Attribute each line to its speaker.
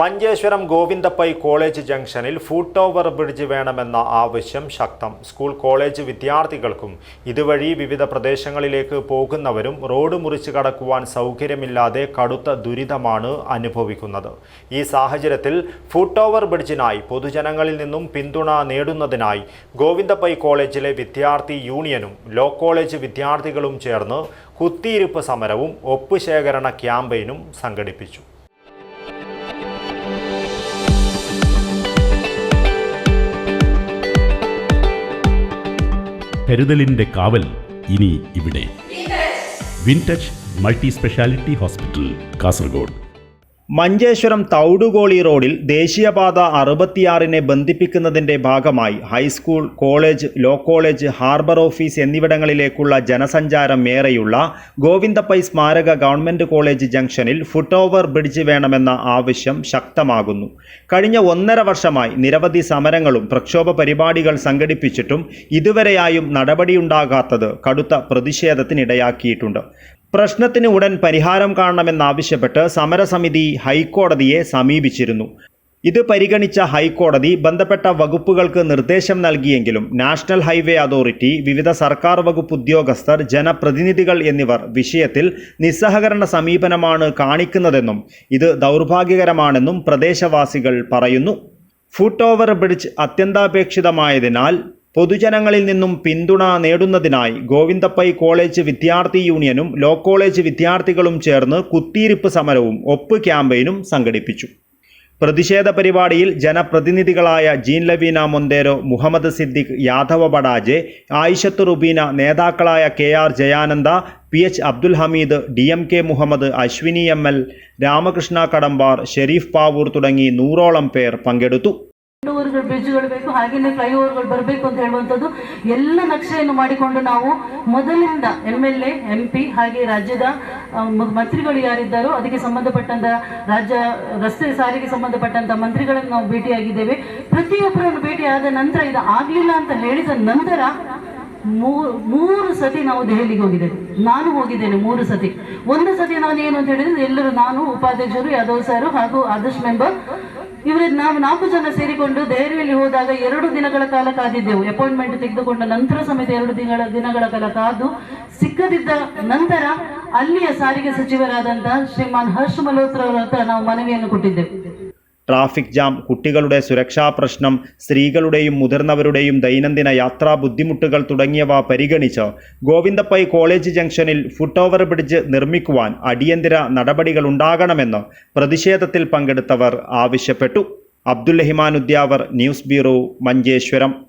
Speaker 1: Manjeshwaram Govindapai college ജംഗ്ഷനിൽ foot over bridge വേണമെന്ന ആവശ്യം ശക്തം. സ്കൂൾ കോളേജ് വിദ്യാർത്ഥികൾക്കും ഇതുവഴി വിവിധ പ്രദേശങ്ങളിലേക്ക് പോകുന്നവരും റോഡ് മുറിച്ച് കടക്കുവാൻ സൗകര്യമില്ലാതെ കടുത്ത ദുരിതമാണ് അനുഭവിക്കുന്നത്. ഈ സാഹചര്യത്തിൽ ഫുട് ഓവർ ബ്രിഡ്ജിനായി പൊതുജനങ്ങളിൽ നിന്നും പിന്തുണ നേടുന്നതിനായി ഗോവിന്ദപ്പൈ കോളേജിലെ വിദ്യാർത്ഥി യൂണിയനും ലോ കോളേജ് വിദ്യാർത്ഥികളും ചേർന്ന് കുത്തിയിരിപ്പ് സമരവും ഒപ്പ് ശേഖരണ ക്യാമ്പയിനും സംഘടിപ്പിച്ചു.
Speaker 2: കരുതലിന്റെ കാവൽ ഇനി ഇവിടെ. Wintouch multi speciality hospital Kasaragod.
Speaker 1: Manjeshwaram Thoudugoli റോഡിൽ ദേശീയപാത അറുപത്തിയാറിനെ ബന്ധിപ്പിക്കുന്നതിന്റെ ഭാഗമായി high school college law college harbour office എന്നിവിടങ്ങളിലേക്കുള്ള ജനസഞ്ചാരം ഏറെയുള്ള ഗോവിന്ദപ്പൈ സ്മാരക ഗവൺമെന്റ് കോളേജ് ജംഗ്ഷനിൽ ഫുട് ഓവർ ബ്രിഡ്ജ് വേണമെന്ന ആവശ്യം ശക്തമാകുന്നു. കഴിഞ്ഞ ഒന്നര വർഷമായി നിരവധി സമരങ്ങളും പ്രക്ഷോഭ പരിപാടികൾ സംഘടിപ്പിച്ചിട്ടും ഇതുവരെയായും നടപടിയുണ്ടാകാത്തത് കടുത്ത പ്രതിഷേധത്തിനിടയാക്കിയിട്ടുണ്ട്. പ്രശ്നത്തിന് ഉടൻ പരിഹാരം കാണണമെന്നാവശ്യപ്പെട്ട് സമരസമിതി ഹൈക്കോടതിയെ സമീപിച്ചിരുന്നു. ഇത് പരിഗണിച്ച ഹൈക്കോടതി ബന്ധപ്പെട്ട വകുപ്പുകൾക്ക് നിർദ്ദേശം നൽകിയെങ്കിലും നാഷണൽ ഹൈവേ അതോറിറ്റി വിവിധ സർക്കാർ വകുപ്പ് ഉദ്യോഗസ്ഥർ ജനപ്രതിനിധികൾ എന്നിവർ വിഷയത്തിൽ നിസ്സഹകരണ സമീപനമാണ് കാണിക്കുന്നതെന്നും ഇത് ദൗർഭാഗ്യകരമാണെന്നും പ്രദേശവാസികൾ പറയുന്നു. ഫുട് ഓവർ ബ്രിഡ്ജ് അത്യന്താപേക്ഷിതമായതിനാൽ പൊതുജനങ്ങളിൽ നിന്നും പിന്തുണ നേടുന്നതിനായി ഗോവിന്ദപ്പൈ കോളേജ് വിദ്യാർത്ഥി യൂണിയനും ലോ കോളേജ് വിദ്യാർത്ഥികളും ചേർന്ന് കുത്തിയിരിപ്പ് സമരവും ഒപ്പ് ക്യാമ്പയിനും സംഘടിപ്പിച്ചു. പ്രതിഷേധ പരിപാടിയിൽ ജനപ്രതിനിധികളായ ജീൻ ലവീന മൊന്തേരോ മുഹമ്മദ് സിദ്ദിഖ് യാദവ ബഡാജെ ആയിഷത്ത് റുബീന നേതാക്കളായ K R Jayananda P H Abdul Hameed D M K Muhammad Ashwini M L Ramakrishna Kadambar Sharif Pavoor തുടങ്ങി നൂറോളം പേർ പങ്കെടുത്തു.
Speaker 3: ಓವರ್ಗಳು ಬ್ರಿಡ್ಜ್ಗಳು ಬೇಕು ಹಾಗೆಯೇ ಫ್ಲೈಓವರ್ಗಳು ಬರಬೇಕು ಅಂತ ಹೇಳುವಂಥದ್ದು ಎಲ್ಲ ನಕ್ಷೆಯನ್ನು ಮಾಡಿಕೊಂಡು ನಾವು ಮೊದಲಿಂದ M L A M P ಹಾಗೆ ರಾಜ್ಯದ ಮಂತ್ರಿಗಳು ಯಾರಿದ್ದಾರೋ ಅದಕ್ಕೆ ಸಂಬಂಧಪಟ್ಟಂತ ರಾಜ್ಯ, ರಸ್ತೆ ಸಾರಿಗೆ ಸಂಬಂಧಪಟ್ಟಂತ ಮಂತ್ರಿಗಳನ್ನು ನಾವು ಭೇಟಿಯಾಗಿದ್ದೇವೆ. ಪ್ರತಿಯೊಬ್ಬರನ್ನು ಭೇಟಿಯಾದ ನಂತರ ಇದು ಆಗಲಿಲ್ಲ ಅಂತ ಹೇಳಿದ ನಂತರ ಮೂರು ಸತಿ ನಾವು ದೆಹಲಿಗೆ ಹೋಗಿದ್ದೇವೆ. ನಾನು ಹೋಗಿದ್ದೇನೆ ಮೂರು ಸತಿ. ಒಂದು ಸತಿ ನಾನು ಏನು ಅಂತ ಹೇಳಿದ್ರೆ ಎಲ್ಲರೂ ನಾನು, ಉಪಾಧ್ಯಕ್ಷರು, ಯಾದವ್ ಸರ್ ಹಾಗೂ ಆದರ್ಶ್ ಮೆಂಬರ್ ಇವರ ನಾವು ನಾಲ್ಕು ಜನ ಸೇರಿಕೊಂಡು ದೆಹಲಿಯಲ್ಲಿ ಹೋದಾಗ ಎರಡು ದಿನಗಳ ಕಾಲ ಕಾದಿದ್ದೆವು. ಅಪಾಯಿಂಟ್ಮೆಂಟ್ ತೆಗೆದುಕೊಂಡ ನಂತರ ಸಮೇತ ಎರಡು ದಿನಗಳ ದಿನಗಳ ಕಾಲ ಕಾದು ಸಿಕ್ಕದಿದ್ದ ನಂತರ ಅಲ್ಲಿಯ ಸಾರಿಗೆ ಸಚಿವರಾದಂತಹ ಶ್ರೀಮಾನ್ ಹರ್ಷ್ ಮಲ್ಹೋತ್ರ ಅವರ ಹತ್ರ ನಾವು ಮನವಿಯನ್ನು ಕೊಟ್ಟಿದ್ದೆವು.
Speaker 1: ട്രാഫിക് ജാം കുട്ടികളുടെ സുരക്ഷാ പ്രശ്നം സ്ത്രീകളുടെയും മുതിർന്നവരുടെയും ദൈനംദിന യാത്രാ ബുദ്ധിമുട്ടുകൾ തുടങ്ങിയവ പരിഗണിച്ച് ഗോവിന്ദപ്പൈ കോളേജ് ജംഗ്ഷനിൽ ഫുട് ഓവർ ബ്രിഡ്ജ് നിർമ്മിക്കുവാൻ അടിയന്തര നടപടികളുണ്ടാകണമെന്ന് പ്രതിഷേധത്തിൽ പങ്കെടുത്തവർ ആവശ്യപ്പെട്ടു. Abdul Rahiman Udyavar news bureau Manjeshwaram.